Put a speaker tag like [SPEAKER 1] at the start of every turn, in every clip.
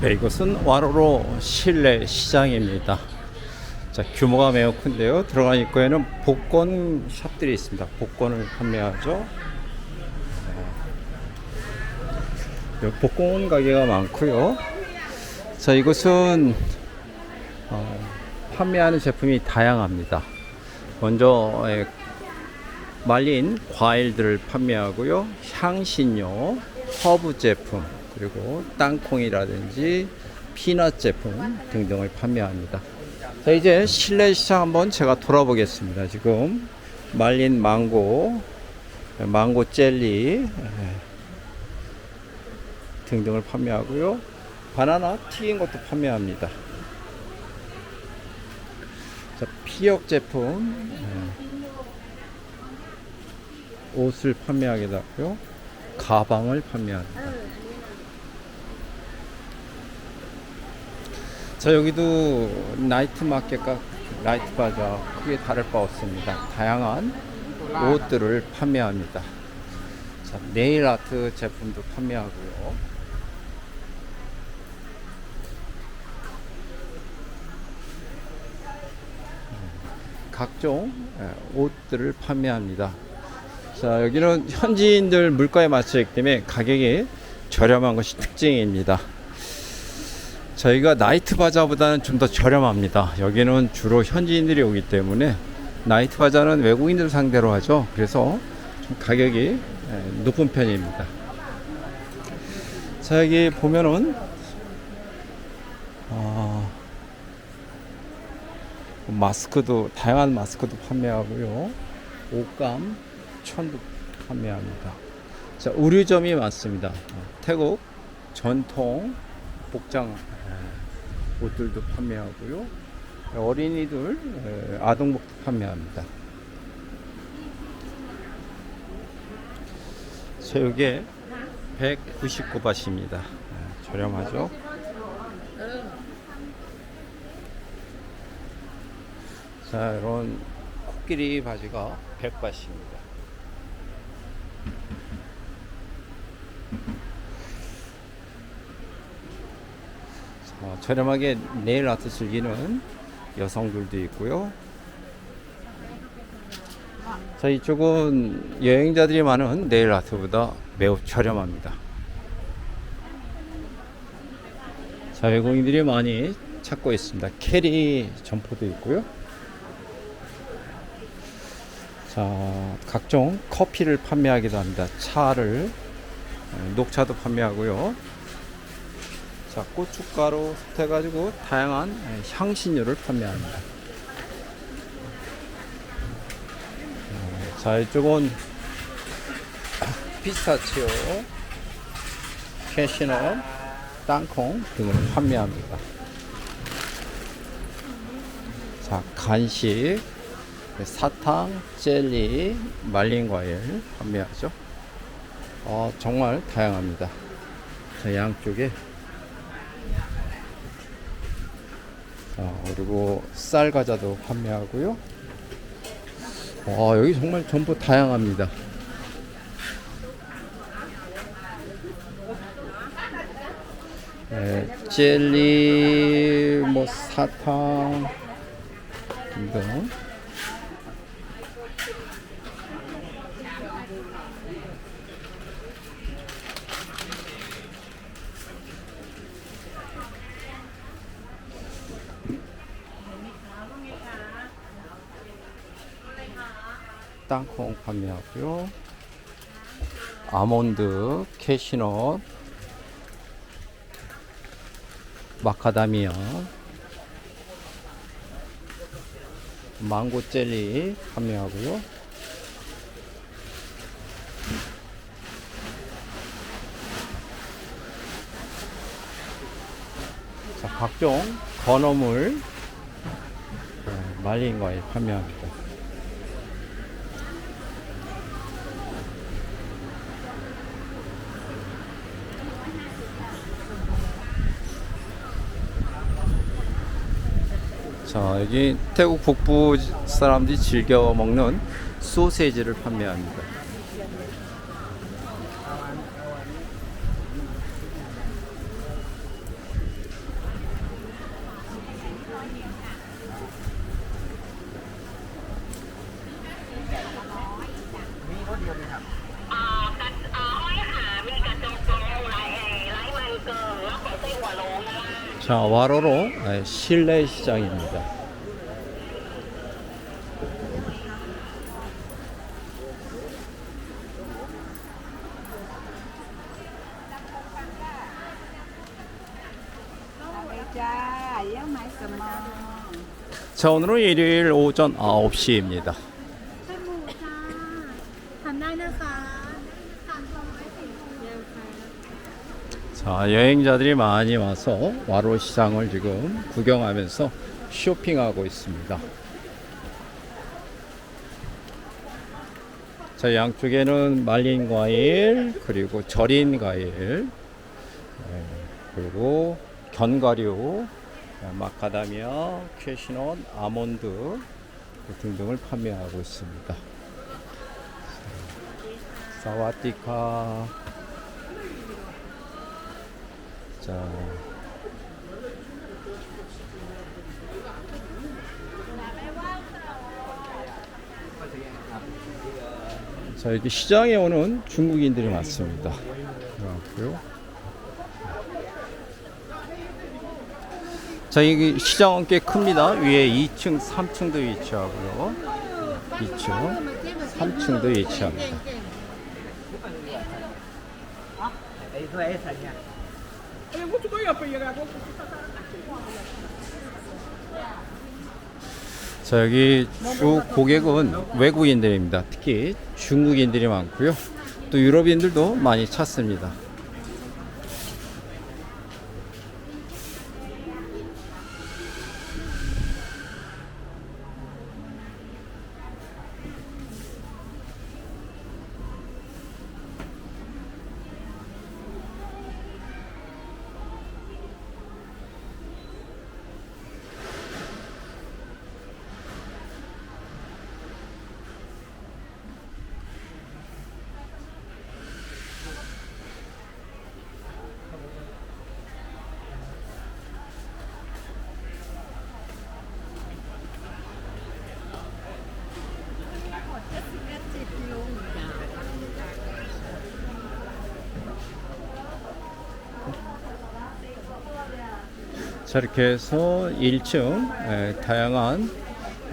[SPEAKER 1] 네, 이곳은 와로로 실내 시장입니다. 자, 규모가 매우 큰데요. 들어간 입구에는 복권 샵들이 있습니다. 복권을 판매하죠. 네. 여기 복권 가게가 많고요. 자, 이곳은 어, 판매하는 제품이 다양합니다. 먼저 에, 말린 과일들을 판매하고요. 향신료, 허브 제품, 그리고 땅콩이라든지 피넛 제품 등등을 판매합니다. 자, 이제 실내 시장 한번 제가 돌아보겠습니다. 지금 말린 망고, 망고 젤리 예, 등등을 판매하고요. 바나나 튀긴 것도 판매합니다. 자, 피혁 제품, 예, 옷을 판매하기도 하고요. 가방을 판매합니다. 자 여기도 나이트 마켓과 나이트 바자 크게 다를 바 없습니다. 다양한 옷들을 판매합니다. 자, 네일 아트 제품도 판매하고요. 각종 예, 옷들을 판매합니다. 자, 여기는 현지인들 물가에 맞춰있기 때문에 가격이 저렴한 것이 특징입니다. 저희가 나이트 바자보다는 좀 더 저렴합니다. 여기는 주로 현지인들이 오기 때문에 나이트 바자는 외국인들 상대로 하죠. 그래서 좀 가격이 예, 높은 편입니다. 자, 여기 보면은 어, 마스크도 다양한 마스크도 판매하고요. 옷감, 천도 판매합니다. 자, 의류점이 많습니다. 어, 태국 전통 복장 에, 옷들도 판매하고요. 어린이들 에, 아동복도 판매합니다. 자, 이게 199바트입니다. 저렴하죠? 자, 이런 코끼리 바지가 100바트입니다. 자, 저렴하게 네일 아트 즐기는 여성들도 있고요. 자, 이쪽은 여행자들이 많은 네일 아트보다 매우 저렴합니다. 자, 외국인들이 많이 찾고 있습니다. 캐리 점포도 있고요. 자, 각종 커피를 판매하기도 합니다. 차를, 어, 녹차도 판매하고요. 자, 고춧가루 해가지고 다양한 예, 향신료를 판매합니다. 어, 자, 이쪽은 피스타치오, 캐시넛, 땅콩 등을 판매합니다. 자, 간식, 사탕, 젤리, 말린 과일 판매하죠. 어, 정말 다양합니다. 자, 양쪽에 자, 그리고 쌀 과자도 판매하고요. 와, 여기 정말 전부 다양합니다. 네, 젤리, 뭐 사탕 등등. 땅콩 판매하고요. 아몬드, 캐시넛, 마카다미아, 망고 젤리 판매하고요. 자, 각종 건어물 네, 말린 과일 판매합니다. 자, 여기 태국 북부 사람들이 즐겨 먹는 소세지를 판매합니다. 자, 와로로 네, 실내 시장입니다.
[SPEAKER 2] 자,
[SPEAKER 1] 오늘은 일요일 오전 9시입니다. 자, 여행자들이 많이 와서 와로 시장을 지금 구경하면서 쇼핑하고 있습니다. 자, 양쪽에는 말린 과일, 그리고 절인 과일, 예, 그리고 견과류, 예, 마카다미아, 캐시넛, 아몬드 등등을 판매하고 있습니다. 사와디카. 자. 자, 이렇게 시장에 오는 중국인들이 많습니다. 그렇고요. 자, 여기 시장은 꽤 큽니다. 위에 2층, 3층도 위치하고요. 2층, 3층도 위치합니다. 자 여기 주 고객은 외국인들입니다. 특히 중국인들이 많고요. 또 유럽인들도 많이 찾습니다. 자 이렇게 해서 1층 에, 다양한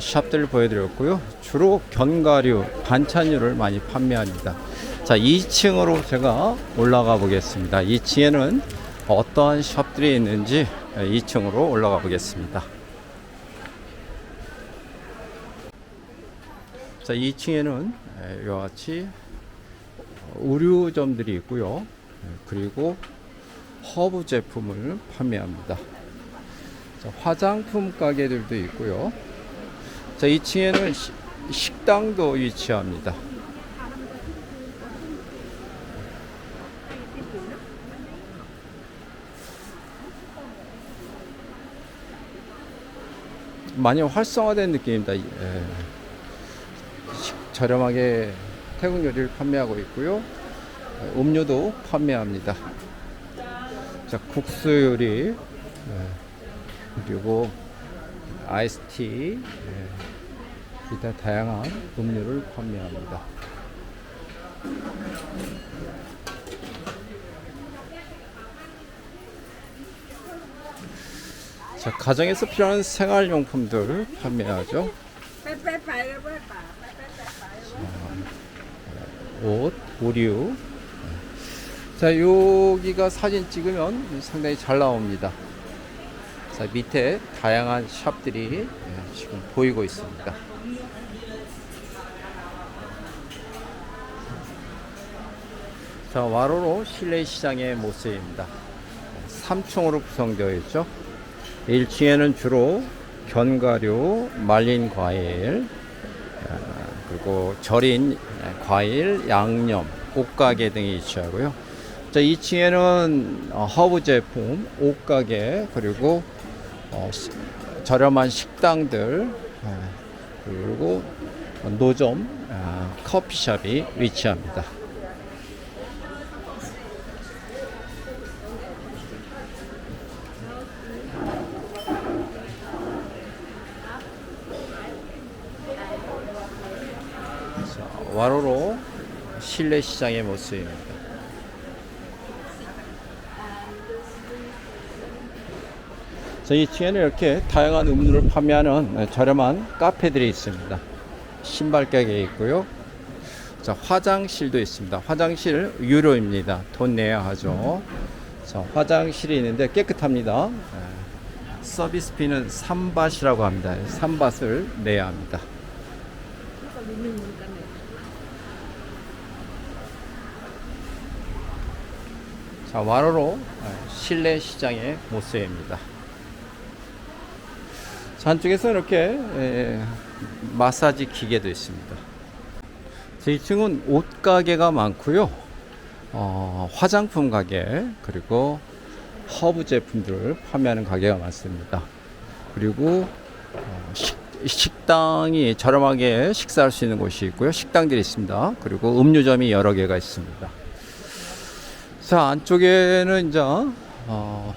[SPEAKER 1] 샵들을 보여드렸고요. 주로 견과류, 반찬류를 많이 판매합니다. 자 2층으로 제가 올라가 보겠습니다. 2층에는 어떠한 샵들이 있는지 2층으로 올라가 보겠습니다. 자 2층에는 이와 같이 의류점들이 있고요. 에, 그리고 허브 제품을 판매합니다. 자, 화장품 가게들도 있고요. 자, 2층에는 시- 식당도 위치합니다. 많이 활성화된 느낌입니다. 예. 식- 저렴하게 태국 요리를 판매하고 있고요. 음료도 판매합니다. 자, 국수 요리. 예. 그리고 아이스티 예, 기타 다양한 음료를 판매합니다. 자, 가정에서 필요한 생활용품들을 판매하죠.
[SPEAKER 2] 자,
[SPEAKER 1] 옷, 오류. 자, 여기가 사진 찍으면 상당히 잘 나옵니다. 자, 밑에 다양한 샵들이 예, 지금 보이고 있습니다. 자, 와로로 실내 시장의 모습입니다. 3층으로 구성되어 있죠. 1층에는 주로 견과류, 말린 과일, 아, 그리고 절인 과일, 양념, 옷가게 등이 위치하고요. 자, 2층에는 어, 허브 제품, 옷가게, 그리고 어, 시- 저렴한 식당들, 아, 그리고 노점, 아, 커피숍이 위치합니다. 자, 와로로 실내 시장의 모습입니다. 자, 2층에는 이렇게 다양한 음료를 판매하는 저렴한 카페들이 있습니다. 신발 가게 있고요. 자, 화장실도 있습니다. 화장실 유료입니다. 돈 내야 하죠. 자, 화장실이 있는데 깨끗합니다. 예. 서비스비는 3밭이라고 합니다. 3밭을 내야 합니다. 자, 와로로 예, 실내 시장의 모습입니다. 자, 한쪽에서 이렇게 예, 마사지 기계도 있습니다. 제 2층은 옷 가게가 많고요. 어, 화장품 가게 그리고 허브 제품들을 판매하는 가게가 많습니다. 그리고 어, 식, 식당이 저렴하게 식사할 수 있는 곳이 있고요. 식당들이 있습니다. 그리고 음료점이 여러 개가 있습니다. 자 안쪽에는 이제 어,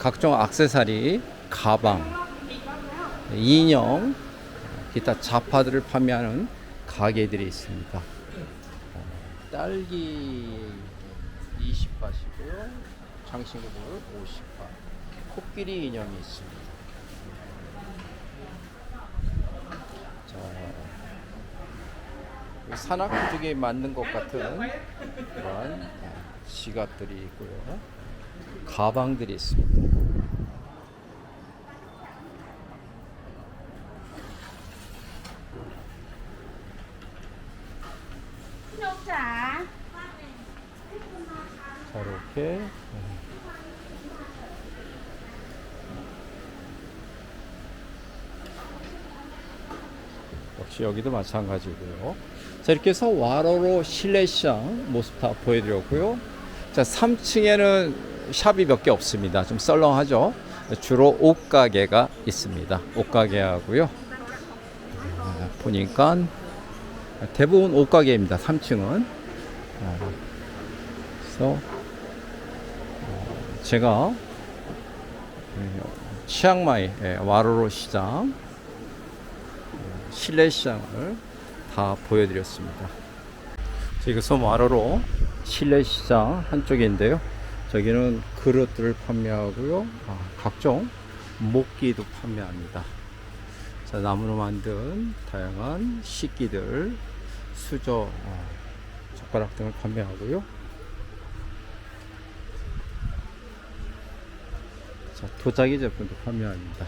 [SPEAKER 1] 각종 악세사리, 가방, 인형, 기타 자파들을 판매하는 가게들이 있습니다. 어, 딸기 20바시고요. 장신구들 50바. 코끼리 인형이 있습니다. 자, 이 산악지에 맞는 것 같은 그런 지갑들이 있고요. 가방들이 있습니다.
[SPEAKER 2] 자,
[SPEAKER 1] 자 이렇게 역시 여기도 마찬가지고요. 자 이렇게 해서 와로로 실내시장 모습 다 보여드렸고요. 자 3층에는 샵이 몇 개 없습니다. 좀 썰렁하죠. 주로 옷가게가 있습니다. 옷가게하고요. 아, 보니까 대부분 옷가게입니다. 3층은. 그래서 어, 제가 예, 치앙마이 예, 와로로 시장 예, 실내 시장을 다 보여드렸습니다. 자, 이것은 와로로 실내 시장 한쪽인데요. 저기는 그릇들을 판매하고요. 아, 각종 목기도 판매합니다. 자, 나무로 만든 다양한 식기들, 수저, 어, 젓가락 등을 판매하고요. 자, 도자기 제품도 판매합니다.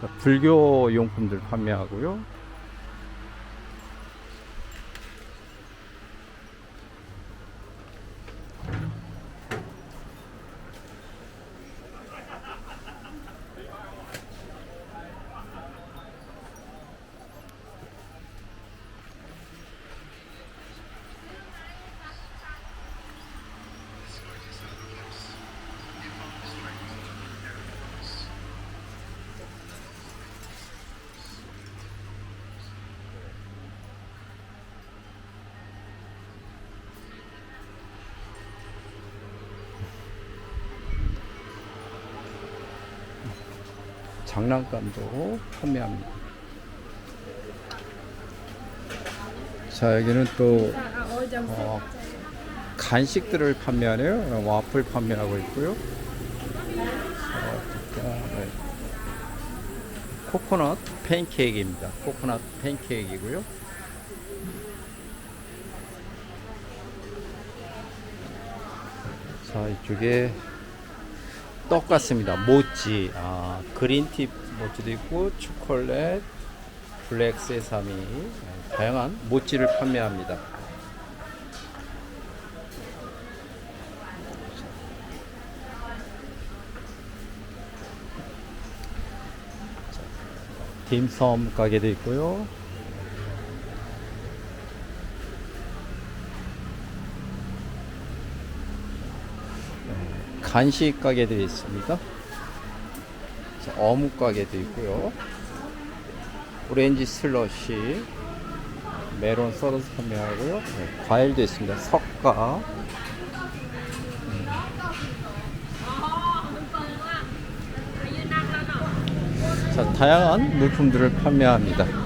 [SPEAKER 1] 자, 불교 용품들 판매하고요. 장난감도 판매합니다. 자, 여기는 또 어, 간식들을 판매하네요. 와플 판매하고 있고요. 자, 네. 코코넛 팬케이크입니다. 코코넛 팬케이크이고요. 자, 이쪽에 떡 같습니다. 모찌, 아, 그린티 모찌도 있고 초콜릿, 블랙 세사미, 네, 다양한 모찌를 판매합니다. 자, 딤섬 가게도 있고요. 간식 가게들이 있습니다. 자, 어묵 가게도 있고요. 오렌지 슬러시, 메론 썰어서 판매하고요. 네, 과일도 있습니다. 석가. 음. 자, 다양한 물품들을 판매합니다.